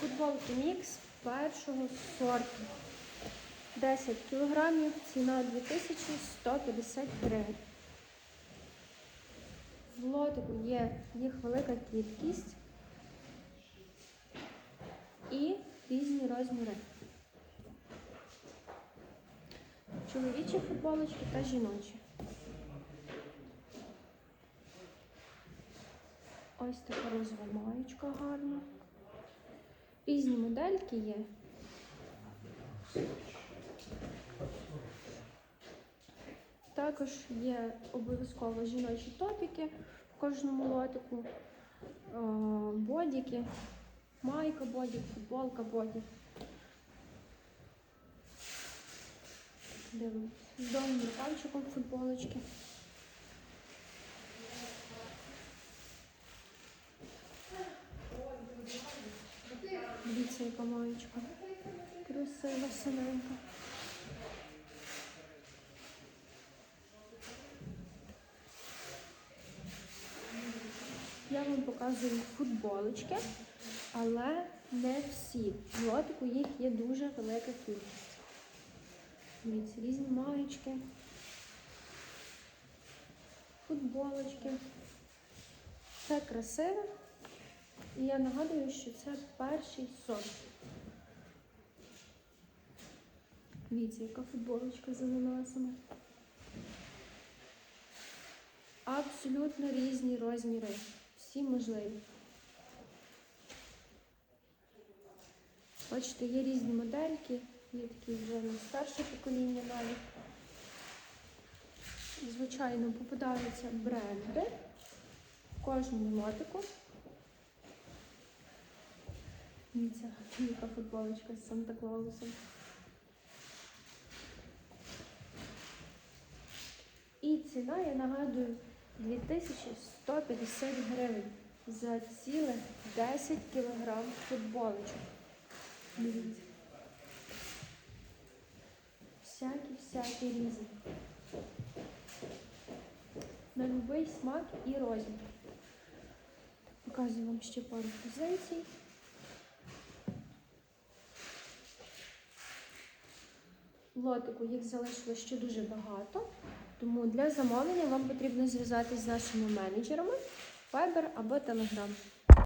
Футболки мікс першого сорту. 10 кілограмів, ціна 2150 гривень. В лотику є їх велика кількість і різні розміри. Чоловічі футболочки та жіночі. Ось така розова гарна. Різні модельки є. Також є обов'язково жіночі топіки в кожному лотику, е, бодіки, майка бодік, футболка бодік. Дивимось. З довгим рукавчиком футболочки. Дивіться, яка. Красива, синенька. Я вам показую футболочки, але не всі. В лотику їх є дуже велика кількість. Дивіться, різні маєчки, футболочки. Все красиве. І я нагадую, що це перший сорт. Дивіться, яка футболочка з ананасами. Абсолютно різні розміри. Всі можливі. Бачите, є різні модельки, є такі вже на старше покоління навіть. Звичайно, попадаються бренди в кожному лотику. Дивіться, яка футболочка з Санта Клаусом. І ціна, я нагадую, 2150 гривень за ціле 10 кілограм футболочок. Дивіться. Всякі-всякі різні. На будь-який смак і розмір. Показую вам ще пару позицій. Лотику їх залишилось ще дуже багато, тому для замовлення вам потрібно зв'язатися з нашими менеджерами Viber або Telegram.